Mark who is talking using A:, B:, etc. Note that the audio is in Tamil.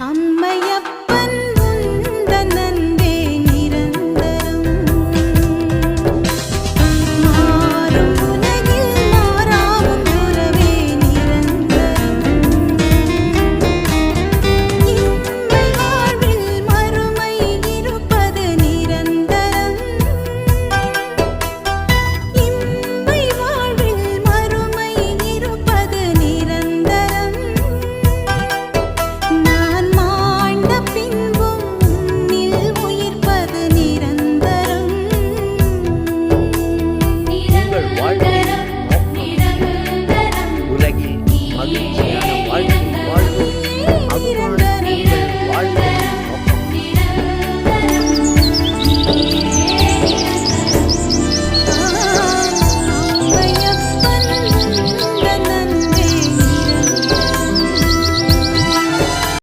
A: அம்மையா